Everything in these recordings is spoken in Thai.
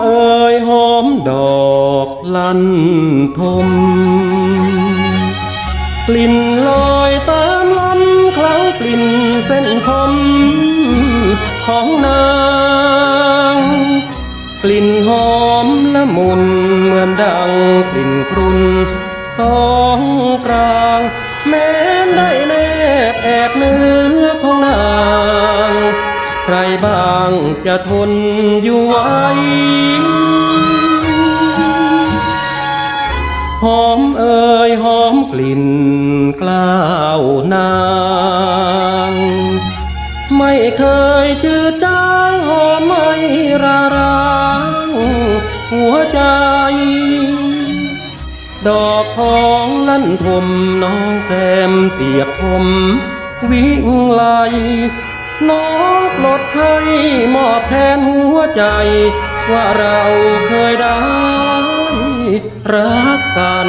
เอ่ยหอมดอกลันทม กลิ่นลอยตามลมคล้ากลิ่นเส้นคมของนางกลิ่นหอมละมุนเหมือนดังกลิ่นกรุนสองกลาง แม้ได้แนบแอบเนื้อ ใครบ้างจะทนอยู่ไหวหอมเอ่ยหอมกลิ่นกล้าวนาง ไม่เคยจืดจางหอมไม่ราร้างหัวใจ ดอกทองลั่นทมน้องแซมเสียบคมวิ่งไล น้องปลดให้มอบแทนหัวใจ ว่าเราเคยได้รักกัน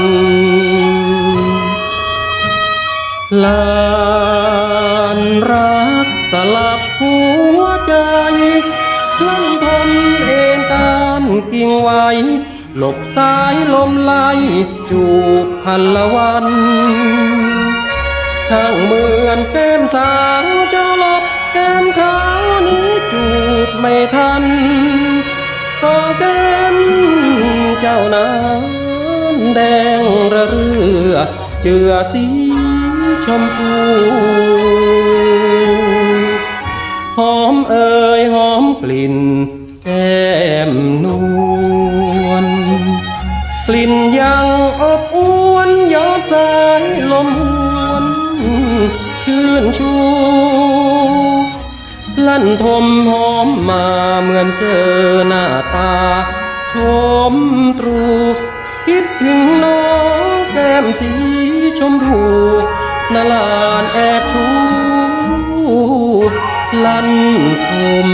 ลานรักสลับหัวใจลั่นทมเองการกิ่งไว้หลบสายลมไล่จูบพันละวัน ช่างเหมือนแก้มสาวเจ้าลบ ไม่ทันก็แก้มเจ้านั้นแดงระเรือเจือสีชมพูหอมเอ่ยหอมกลิ่นแก้มนวลกลิ่นยังอบ นทมหอมมาเหมือนเจอหน้าตา ชมตรู คิดถึงน้องแก้มสีชมพูนาลานแอบชูลันทม